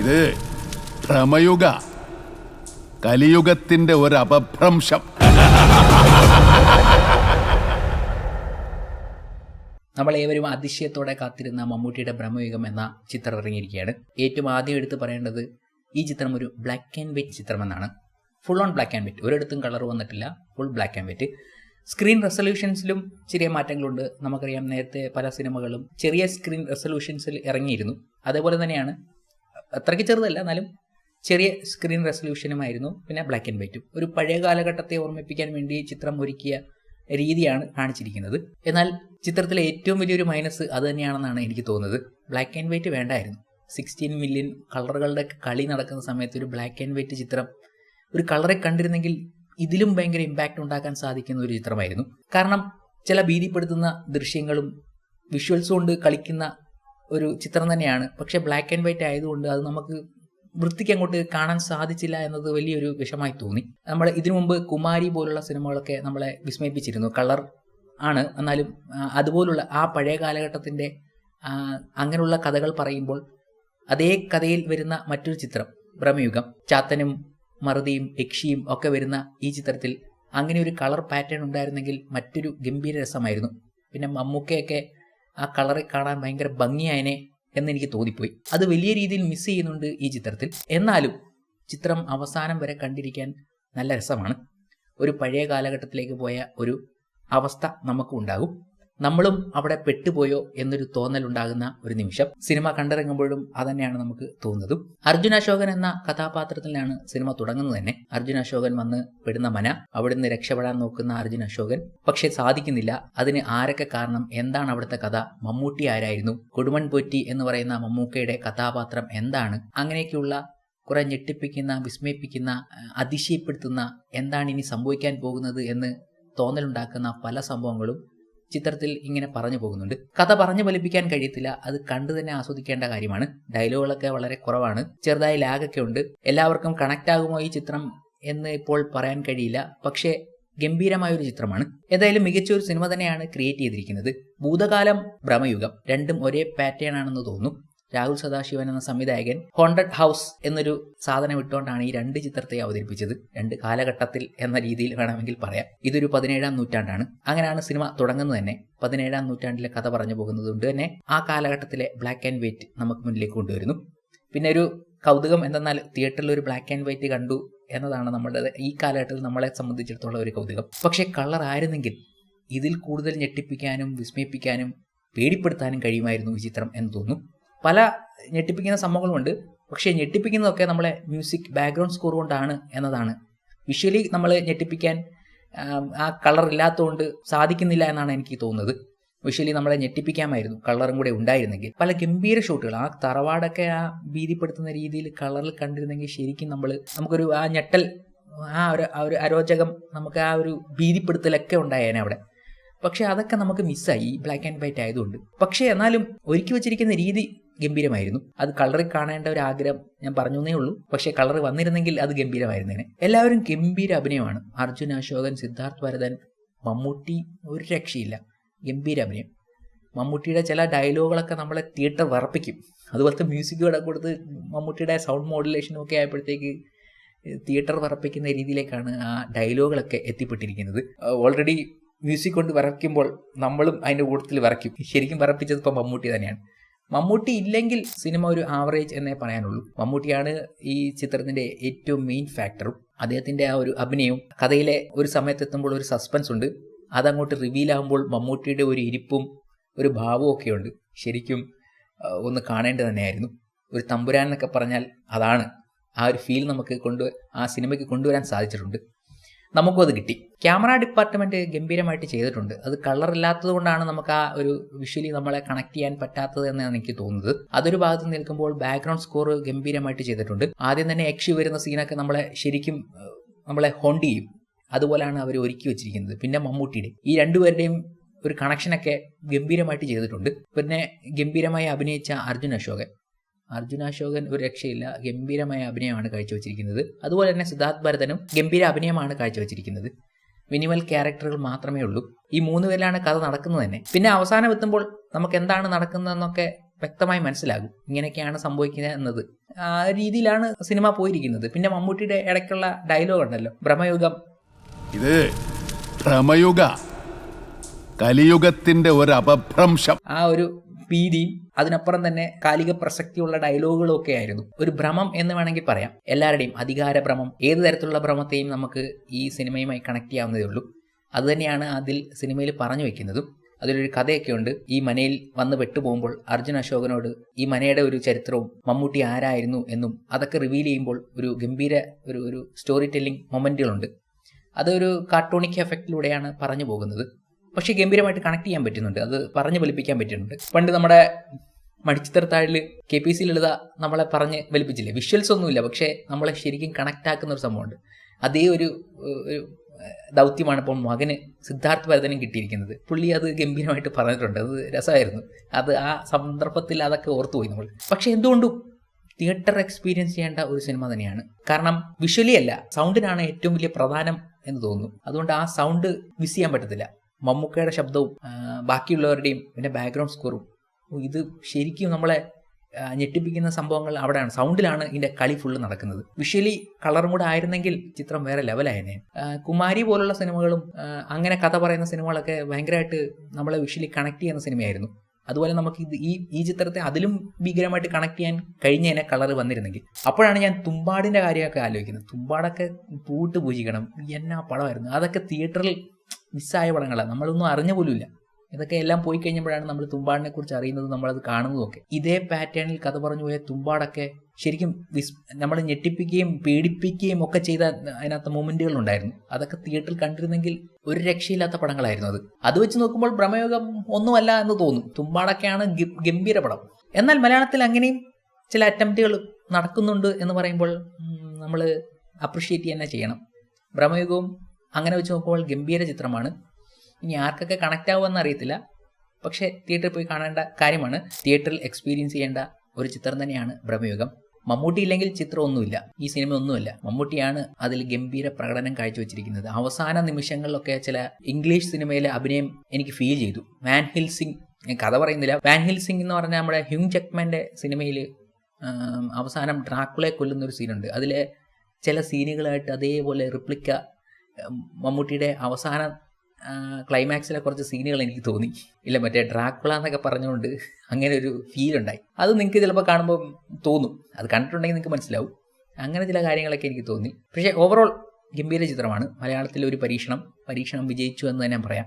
ഇത് ഭ്രമയുഗ കലിയുഗത്തിന്റെ ഒരു അപഭ്രംശം നമ്മൾ ഏവരും അതിശയത്തോടെ കാത്തിരുന്ന മമ്മൂട്ടിയുടെ ബ്രഹ്മയുഗം എന്ന ചിത്രം ഇറങ്ങിയിരിക്കുകയാണ് ഏറ്റവും ആദ്യം എടുത്ത് പറയേണ്ടത് ഈ ചിത്രം ഒരു black and white ചിത്രമെന്നാണ്. Full on black and white ഒരിടത്തും കളർ വന്നിട്ടില്ല. Full black and white screen റെസൊല്യൂഷൻസിലും ചെറിയ മാറ്റങ്ങളുണ്ട്. നമുക്കറിയാം നേരത്തെ പല സിനിമകളും ചെറിയ സ്ക്രീൻ റെസൊല്യൂഷൻസിൽ ഇറങ്ങിയിരുന്നു. അതേപോലെ തന്നെയാണ് അത്രയ്ക്ക് ചെറുതല്ല എന്നാലും ചെറിയ സ്ക്രീൻ റെസൊല്യൂഷനുമായിരുന്നു പിന്നെ ബ്ലാക്ക് ആൻഡ് വൈറ്റും ഒരു പഴയ കാലഘട്ടത്തെ ഓർമ്മിപ്പിക്കാൻ വേണ്ടി ചിത്രം ഒരുക്കിയ രീതിയാണ് കാണിച്ചിരിക്കുന്നത്. എന്നാൽ ചിത്രത്തിലെ ഏറ്റവും വലിയൊരു മൈനസ് അത് തന്നെയാണെന്നാണ് എനിക്ക് തോന്നുന്നത്. ബ്ലാക്ക് ആൻഡ് വൈറ്റ് വേണ്ടായിരുന്നു. സിക്സ്റ്റീൻ മില്യൺ കളറുകളുടെ കളി നടക്കുന്ന സമയത്ത് ഒരു ബ്ലാക്ക് ആൻഡ് വൈറ്റ് ചിത്രം ഒരു കളറെ കണ്ടിരുന്നെങ്കിൽ ഇതിലും ഭയങ്കര ഇമ്പാക്റ്റ് ഉണ്ടാക്കാൻ സാധിക്കുന്ന ഒരു ചിത്രമായിരുന്നു. കാരണം ചില ഭീതിപ്പെടുത്തുന്ന ദൃശ്യങ്ങളും വിഷ്വൽസ് കൊണ്ട് കളിക്കുന്ന ഒരു ചിത്രം തന്നെയാണ്. പക്ഷേ ബ്ലാക്ക് ആൻഡ് വൈറ്റ് ആയതുകൊണ്ട് അത് നമുക്ക് വൃത്തിക്ക് അങ്ങോട്ട് കാണാൻ സാധിച്ചില്ല എന്നത് വലിയൊരു വിഷമായി തോന്നി. നമ്മൾ ഇതിനു മുമ്പ് കുമാരി പോലുള്ള സിനിമകളൊക്കെ നമ്മളെ വിസ്മയിപ്പിച്ചിരുന്നു. കളർ ആണ്. എന്നാലും അതുപോലുള്ള ആ പഴയ കാലഘട്ടത്തിന്റെ അങ്ങനെയുള്ള കഥകൾ പറയുമ്പോൾ അതേ കഥയിൽ വരുന്ന മറ്റൊരു ചിത്രം ഭ്രമയുഗം. ചാത്തനും മറുതിയും യക്ഷിയും ഒക്കെ വരുന്ന ഈ ചിത്രത്തിൽ അങ്ങനെ ഒരു കളർ പാറ്റേൺ ഉണ്ടായിരുന്നെങ്കിൽ മറ്റൊരു ഗംഭീര രസമായിരുന്നു. പിന്നെ മമ്മൂക്കയൊക്കെ ആ കളറെ കാണാൻ ഭയങ്കര ഭംഗിയായനെ എന്ന് എനിക്ക് തോന്നിപ്പോയി. അത് വലിയ രീതിയിൽ മിസ് ചെയ്യുന്നുണ്ട് ഈ ചിത്രത്തിൽ. എന്നാലും ചിത്രം അവസാനം വരെ കണ്ടിരിക്കാൻ നല്ല രസമാണ്. ഒരു പഴയ കാലഘട്ടത്തിലേക്ക് പോയ ഒരു അവസ്ഥ നമുക്കും ഉണ്ടാകും നമ്മളും അവിടെ പെട്ടുപോയോ എന്നൊരു തോന്നൽ ഉണ്ടാകുന്ന ഒരു നിമിഷം സിനിമ കണ്ടിറങ്ങുമ്പോഴും അതന്നെയാണ് നമുക്ക് തോന്നുന്നതും. അർജുന അശോകൻ എന്ന കഥാപാത്രത്തിലാണ് സിനിമ തുടങ്ങുന്നത് തന്നെ. അർജുന അശോകൻ വന്ന് പെടുന്ന മന അവിടുന്ന് രക്ഷപ്പെടാൻ നോക്കുന്ന അർജുന അശോകൻ. പക്ഷേ സാധിക്കുന്നില്ല. അതിന് ആരൊക്കെ കാരണം? എന്താണ് അവിടുത്തെ കഥ? മമ്മൂട്ടി ആരായിരുന്നു? കൊടുമൺ പൊറ്റി എന്ന് പറയുന്ന മമ്മൂക്കയുടെ കഥാപാത്രം എന്താണ്? അങ്ങനെയൊക്കെയുള്ള കുറെ ഞെട്ടിപ്പിക്കുന്ന വിസ്മയിപ്പിക്കുന്ന അതിശയപ്പെടുത്തുന്ന എന്താണ് ഇനി സംഭവിക്കാൻ പോകുന്നത് എന്ന് തോന്നലുണ്ടാക്കുന്ന പല സംഭവങ്ങളും ചിത്രത്തിൽ ഇങ്ങനെ പറഞ്ഞു പോകുന്നുണ്ട്. കഥ പറഞ്ഞു ഫലിപ്പിക്കാൻ കഴിയത്തില്ല. അത് കണ്ടു തന്നെ ആസ്വദിക്കേണ്ട കാര്യമാണ്. ഡയലോഗുകളൊക്കെ വളരെ കുറവാണ്. ചെറുതായി ലാഗൊക്കെ ഉണ്ട്. എല്ലാവർക്കും കണക്റ്റ് ആകുമോ ഈ ചിത്രം എന്ന് ഇപ്പോൾ പറയാൻ കഴിയില്ല. പക്ഷേ ഗംഭീരമായ ഒരു ചിത്രമാണ്. ഏതായാലും മികച്ച ഒരു സിനിമ തന്നെയാണ് ക്രിയേറ്റ് ചെയ്തിരിക്കുന്നത്. ഭൂതകാലം ഭ്രമയുഗം. രണ്ടും ഒരേ പാറ്റേൺ ആണെന്ന് തോന്നുന്നു. രാഹുൽ സദാശിവൻ എന്ന സംവിധായകൻ ഹോണ്ടഡ് ഹൗസ് എന്നൊരു സാധനം ഇട്ടുകൊണ്ടാണ് ഈ രണ്ട് ചിത്രത്തെ അവതരിപ്പിച്ചത്. രണ്ട് കാലഘട്ടത്തിൽ എന്ന രീതിയിൽ വേണമെങ്കിൽ പറയാം. ഇതൊരു പതിനേഴാം നൂറ്റാണ്ടാണ്. അങ്ങനെയാണ് സിനിമ തുടങ്ങുന്നത് തന്നെ. പതിനേഴാം നൂറ്റാണ്ടിലെ കഥ പറഞ്ഞു പോകുന്നത് കൊണ്ട് തന്നെ ആ കാലഘട്ടത്തിലെ ബ്ലാക്ക് ആൻഡ് വൈറ്റ് നമുക്ക് മുന്നിലേക്ക് കൊണ്ടുവരുന്നു. പിന്നെ ഒരു കൗതുകം എന്തെന്നാൽ തിയേറ്ററിൽ ഒരു ബ്ലാക്ക് ആൻഡ് വൈറ്റ് കണ്ടു എന്നതാണ് നമ്മുടെ ഈ കാലഘട്ടത്തിൽ നമ്മളെ സംബന്ധിച്ചിടത്തോളം ഒരു കൗതുകം. പക്ഷേ കളർ ആയിരുന്നെങ്കിൽ ഇതിൽ കൂടുതൽ ഞെട്ടിപ്പിക്കാനും വിസ്മയിപ്പിക്കാനും പേടിപ്പെടുത്താനും കഴിയുമായിരുന്നു ഈ ചിത്രം എന്ന് തോന്നുന്നു. പല ഞെട്ടിപ്പിക്കുന്ന സംഭവങ്ങളുമുണ്ട്. പക്ഷേ ഞെട്ടിപ്പിക്കുന്നതൊക്കെ നമ്മളെ മ്യൂസിക് ബാക്ക്ഗ്രൗണ്ട് സ്കോർ കൊണ്ടാണ് എന്നതാണ്. വിഷ്വലി നമ്മൾ ഞെട്ടിപ്പിക്കാൻ ആ കളർ ഇല്ലാത്തതുകൊണ്ട് സാധിക്കുന്നില്ല എന്നാണ് എനിക്ക് തോന്നുന്നത്. വിഷ്വലി നമ്മളെ ഞെട്ടിപ്പിക്കാമായിരുന്നു. കളറും കൂടെ ഉണ്ടായിരുന്നെങ്കിൽ. പല ഗംഭീര ഷോട്ടുകൾ ആ തറവാടൊക്കെ ആ ഭീതിപ്പെടുത്തുന്ന രീതിയിൽ കളറിൽ കണ്ടിരുന്നെങ്കിൽ ശരിക്കും നമ്മൾ നമുക്കൊരു ആ ഞെട്ടൽ ആ ഒരു ആ ഒരു അരോചകം നമുക്ക് ആ ഒരു ഭീതിപ്പെടുത്തലൊക്കെ ഉണ്ടായേനെ അവിടെ. പക്ഷേ അതൊക്കെ നമുക്ക് മിസ്സായി ബ്ലാക്ക് ആൻഡ് വൈറ്റ് ആയതുകൊണ്ട്. പക്ഷേ എന്നാലും ഒരുക്കി വെച്ചിരിക്കുന്ന രീതി ഗംഭീരമായിരുന്നു. അത് കളറിൽ കാണേണ്ട ഒരു ആഗ്രഹം ഞാൻ പറഞ്ഞേ ഉള്ളൂ. പക്ഷേ കളർ വന്നിരുന്നെങ്കിൽ അത് ഗംഭീരമായിരുന്നേനെ. എല്ലാവരും ഗംഭീര അഭിനയമാണ്. അർജുൻ അശോകൻ സിദ്ധാർത്ഥ് ഭരതൻ മമ്മൂട്ടി ഒരു രക്ഷയില്ല. ഗംഭീര അഭിനയം. മമ്മൂട്ടിയുടെ ചില ഡയലോഗുകളൊക്കെ നമ്മളെ തിയേറ്റർ വറപ്പിക്കും. അതുപോലത്തെ മ്യൂസിക്കുകളൊക്കെ കൊടുത്ത് മമ്മൂട്ടിയുടെ സൗണ്ട് മോഡുലേഷനും ഒക്കെ ആയപ്പോഴത്തേക്ക് തിയേറ്റർ വറപ്പിക്കുന്ന രീതിയിലേക്കാണ് ആ ഡയലോഗുകളൊക്കെ എത്തിപ്പെട്ടിരിക്കുന്നത്. ഓൾറെഡി മ്യൂസിക് കൊണ്ട് വിറയ്ക്കുമ്പോൾ നമ്മളും അതിന്റെ കൂട്ടത്തിൽ വിറയ്ക്കും. ശരിക്കും വിറപ്പിച്ചത് ഇപ്പം മമ്മൂട്ടി തന്നെയാണ്. മമ്മൂട്ടി ഇല്ലെങ്കിൽ സിനിമ ഒരു ആവറേജ് എന്നേ പറയാനുള്ളൂ. മമ്മൂട്ടിയാണ് ഈ ചിത്രത്തിന്റെ ഏറ്റവും മെയിൻ ഫാക്ടറും അദ്ദേഹത്തിന്റെ ആ ഒരു അഭിനയവും കഥയിലെ ഒരു സമയത്ത് എത്തുമ്പോൾ ഒരു സസ്പെൻസ് ഉണ്ട്. അതങ്ങോട്ട് റിവീൽ ആകുമ്പോൾ മമ്മൂട്ടിയുടെ ഒരു ഇരിപ്പും ഒരു ഭാവവും ഒക്കെ ഉണ്ട്. ശരിക്കും ഒന്ന് കാണേണ്ടത് തന്നെയായിരുന്നു. ഒരു തമ്പുരാൻ എന്നൊക്കെ പറഞ്ഞാൽ അതാണ് ആ ഒരു ഫീൽ നമുക്ക് കൊണ്ട് ആ സിനിമയ്ക്ക് കൊണ്ടുവരാൻ സാധിച്ചിട്ടുണ്ട്. നമുക്കും അത് കിട്ടി. ക്യാമറ ഡിപ്പാർട്ട്മെന്റ് ഗംഭീരമായിട്ട് ചെയ്തിട്ടുണ്ട്. അത് കളർ ഇല്ലാത്തത് കൊണ്ടാണ് നമുക്ക് ആ ഒരു വിഷ്വലി നമ്മളെ കണക്ട് ചെയ്യാൻ പറ്റാത്തത് എന്നാണ് എനിക്ക് തോന്നുന്നത്. അതൊരു ഭാഗത്ത് നിൽക്കുമ്പോൾ ബാക്ക്ഗ്രൗണ്ട് സ്കോർ ഗംഭീരമായിട്ട് ചെയ്തിട്ടുണ്ട്. ആദ്യം തന്നെ യക്ഷി വരുന്ന സീനൊക്കെ നമ്മളെ ശരിക്കും നമ്മളെ ഹോണ്ട് ചെയ്യും. അതുപോലെയാണ് അവർ ഒരുക്കി വെച്ചിരിക്കുന്നത്. പിന്നെ മമ്മൂട്ടിയുടെ. ഈ രണ്ടുപേരുടെയും ഒരു കണക്ഷനൊക്കെ ഗംഭീരമായിട്ട് ചെയ്തിട്ടുണ്ട്. പിന്നെ ഗംഭീരമായി അഭിനയിച്ച അർജുൻ അശോകൻ. അർജുന അശോകൻ ഒരു രക്ഷയില്ല. ഗംഭീരമായ അഭിനയമാണ് കാഴ്ചവെച്ചിരിക്കുന്നത്. അതുപോലെ തന്നെ സിദ്ധാർത്ഥ് ഭരതനും ഗംഭീര അഭിനയമാണ് കാഴ്ചവെച്ചിരിക്കുന്നത്. മിനിമൽ ക്യാരക്ടറുകൾ മാത്രമേ ഉള്ളൂ. ഈ മൂന്ന് പേരിലാണ് കഥ നടക്കുന്നത് തന്നെ. പിന്നെ അവസാനം എത്തുമ്പോൾ നമുക്ക് എന്താണ് നടക്കുന്നതെന്നൊക്കെ വ്യക്തമായി മനസ്സിലാകും. ഇങ്ങനെയൊക്കെയാണ് സംഭവിക്കുന്നത് എന്നത്. ആ രീതിയിലാണ് സിനിമ പോയിരിക്കുന്നത്. പിന്നെ മമ്മൂട്ടിയുടെ ഇടയ്ക്കുള്ള ഡയലോഗ് ഉണ്ടല്ലോ. ഭ്രമയുഗം. ഇത് ഭ്രമയുഗ. കലിയുഗത്തിന്റെ ഒരു അപഭ്രംശം. ആ ഒരു ഭീതിയും അതിനപ്പുറം തന്നെ കാലിക പ്രസക്തിയുള്ള ഡയലോഗുകളും ഒക്കെ ആയിരുന്നു. ഒരു ഭ്രമം എന്ന് വേണമെങ്കിൽ പറയാം. എല്ലാവരുടെയും അധികാര ഭ്രമം ഏത് തരത്തിലുള്ള ഭ്രമത്തെയും നമുക്ക് ഈ സിനിമയുമായി കണക്ട് ചെയ്യാവുന്നതേ ഉള്ളൂ. അതുതന്നെയാണ് അതിൽ സിനിമയിൽ പറഞ്ഞു വെക്കുന്നതും. അതിലൊരു കഥയൊക്കെ ഉണ്ട് ഈ മനയിൽ വന്ന് പെട്ടുപോകുമ്പോൾ അർജുൻ അശോകനോട് ഈ മനയുടെ ഒരു ചരിത്രവും മമ്മൂട്ടി ആരായിരുന്നു എന്നും അതൊക്കെ റിവീൽ ചെയ്യുമ്പോൾ ഒരു ഗംഭീര ഒരു ഒരു സ്റ്റോറി ടെല്ലിംഗ് മൊമെന്റുകളുണ്ട് അതൊരു കാർട്ടൂണിക് എഫക്റ്റിലൂടെയാണ് പറഞ്ഞു പോകുന്നത്. പക്ഷേ ഗംഭീരമായിട്ട് കണക്ട് ചെയ്യാൻ പറ്റുന്നുണ്ട്. അത് പറഞ്ഞു വലിപ്പിക്കാൻ പറ്റുന്നുണ്ട്. പണ്ട് നമ്മുടെ മടിച്ചിത്രത്താഴിൽ കെ പി സി ലളിത നമ്മളെ പറഞ്ഞ് വലിപ്പിച്ചില്ലേ വിഷ്വൽസ് ഒന്നുമില്ല. പക്ഷേ നമ്മളെ ശരിക്കും കണക്ട് ആക്കുന്ന ഒരു സംഭവമുണ്ട്. അതേ ഒരു ദൗത്യമാണ് ഇപ്പോൾ മകന് സിദ്ധാർത്ഥ ഭരതനും കിട്ടിയിരിക്കുന്നത്. പുള്ളി അത് ഗംഭീരമായിട്ട് പറഞ്ഞിട്ടുണ്ട്. അത് രസമായിരുന്നു. അത് ആ സന്ദർഭത്തിൽ അതൊക്കെ ഓർത്തുപോയി നമ്മൾ. പക്ഷേ എന്തുകൊണ്ടും തിയേറ്റർ എക്സ്പീരിയൻസ് ചെയ്യേണ്ട ഒരു സിനിമ തന്നെയാണ്. കാരണം വിഷ്വലി അല്ല സൗണ്ടിനാണ് ഏറ്റവും വലിയ പ്രധാനം എന്ന് തോന്നുന്നു. അതുകൊണ്ട് ആ സൗണ്ട് മിസ് ചെയ്യാൻ പറ്റത്തില്ല. മമ്മൂക്കയുടെ ശബ്ദവും ബാക്കിയുള്ളവരുടെയും പിന്നെ ബാക്ക്ഗ്രൗണ്ട് സ്കോറും ഇത് ശരിക്കും നമ്മളെ ഞെട്ടിപ്പിക്കുന്ന സംഭവങ്ങൾ അവിടെയാണ്. സൗണ്ടിലാണ് ഇതിന്റെ കളി ഫുള്ള് നടക്കുന്നത്. വിഷ്വലി കളറും കൂടെ ആയിരുന്നെങ്കിൽ ചിത്രം വേറെ ലെവലായനെ കുമാരി പോലുള്ള സിനിമകളും അങ്ങനെ കഥ പറയുന്ന സിനിമകളൊക്കെ ഭയങ്കരമായിട്ട് നമ്മളെ വിഷ്വലി കണക്ട് ചെയ്യുന്ന സിനിമയായിരുന്നു. അതുപോലെ നമുക്ക് ഇത് ഈ ഈ ചിത്രത്തെ അതിലും ഭീകരമായിട്ട് കണക്ട് ചെയ്യാൻ കഴിഞ്ഞതിനെ കളർ വന്നിരുന്നെങ്കിൽ. അപ്പോഴാണ് ഞാൻ തുമ്പാടിന്റെ കാര്യമൊക്കെ ആലോചിക്കുന്നത്. തുമ്പാടൊക്കെ പൂട്ട് പൂജിക്കണം. എന്നാ പടമായിരുന്നു. അതൊക്കെ തിയേറ്ററിൽ മിസ്സായ പടങ്ങളാണ് നമ്മളൊന്നും അറിഞ്ഞ പോലുമില്ല. ഇതൊക്കെ എല്ലാം പോയി കഴിഞ്ഞപ്പോഴാണ് നമ്മൾ തുമ്പാടിനെ കുറിച്ച് അറിയുന്നത് നമ്മളത് കാണുന്നതൊക്കെ ഇതേ പാറ്റേണിൽ കഥ പറഞ്ഞു പോയ തുമ്പാടൊക്കെ ശരിക്കും വിസ് നമ്മൾ ഞെട്ടിപ്പിക്കുകയും പേടിപ്പിക്കുകയും ഒക്കെ ചെയ്ത അതിനകത്ത് മൊമെന്റുകൾ ഉണ്ടായിരുന്നു അതൊക്കെ തിയേറ്ററിൽ കണ്ടിരുന്നെങ്കിൽ ഒരു രക്ഷയില്ലാത്ത പടങ്ങളായിരുന്നു അത്. അത് വെച്ച് നോക്കുമ്പോൾ ഭ്രമയോഗം ഒന്നുമല്ല എന്ന് തോന്നും. തുമ്പാടൊക്കെയാണ് ഗംഭീര പടം. എന്നാൽ മലയാളത്തിൽ അങ്ങനെയും ചില അറ്റംപ്റ്റുകൾ നടക്കുന്നുണ്ട് എന്ന് പറയുമ്പോൾ നമ്മൾ അപ്രിഷ്യേറ്റ് തന്നെ ചെയ്യണം. ഭ്രമയുഗവും അങ്ങനെ വെച്ച് നോക്കുമ്പോൾ ഗംഭീര ചിത്രമാണ്. ഇനി ആർക്കൊക്കെ കണക്റ്റ് ആവുമെന്ന് അറിയത്തില്ല. പക്ഷേ തിയേറ്ററിൽ പോയി കാണേണ്ട കാര്യമാണ്. തിയേറ്ററിൽ എക്സ്പീരിയൻസ് ചെയ്യേണ്ട ഒരു ചിത്രം തന്നെയാണ് ഭ്രമയുഗം മമ്മൂട്ടി ഇല്ലെങ്കിൽ ചിത്രം ഒന്നുമില്ല ഈ സിനിമ ഒന്നുമില്ല മമ്മൂട്ടിയാണ് അതിൽ ഗംഭീര പ്രകടനം കാഴ്ചവെച്ചിരിക്കുന്നത്. അവസാന നിമിഷങ്ങളിലൊക്കെ ചില ഇംഗ്ലീഷ് സിനിമയിലെ അഭിനയം എനിക്ക് ഫീൽ ചെയ്തു. വാൻ ഹിൽ സിംഗ് കഥ പറയുന്നില്ല. വാൻ ഹിൽ സിംഗ് എന്ന് പറഞ്ഞാൽ നമ്മുടെ ഹ്യൂങ് ചെക്മാന്റെ സിനിമയിൽ അവസാനം ഡ്രാക്കുളെ കൊല്ലുന്ന ഒരു സീനുണ്ട് അതിലെ ചില സീനുകളായിട്ട് അതേപോലെ റിപ്ലിക്ക മമ്മൂട്ടിയുടെ അവസാന ക്ലൈമാക്സിലെ കുറച്ച് സീനുകൾ എനിക്ക് തോന്നി. ഇല്ല മറ്റേ ഡ്രാക്കുള എന്നൊക്കെ പറഞ്ഞുകൊണ്ട് അങ്ങനെ ഒരു ഫീൽ ഉണ്ടായി. അത് നിങ്ങൾക്ക് ചിലപ്പോൾ കാണുമ്പോൾ തോന്നും. അത് കണ്ടിട്ടുണ്ടെങ്കിൽ നിങ്ങൾക്ക് മനസ്സിലാവും. അങ്ങനെ ചില കാര്യങ്ങളൊക്കെ എനിക്ക് തോന്നി. പക്ഷേ ഓവറോൾ ഗംഭീര ചിത്രമാണ്. മലയാളത്തിലെ ഒരു പരീക്ഷണം. പരീക്ഷണം വിജയിച്ചു എന്ന് തന്നെ പറയാം.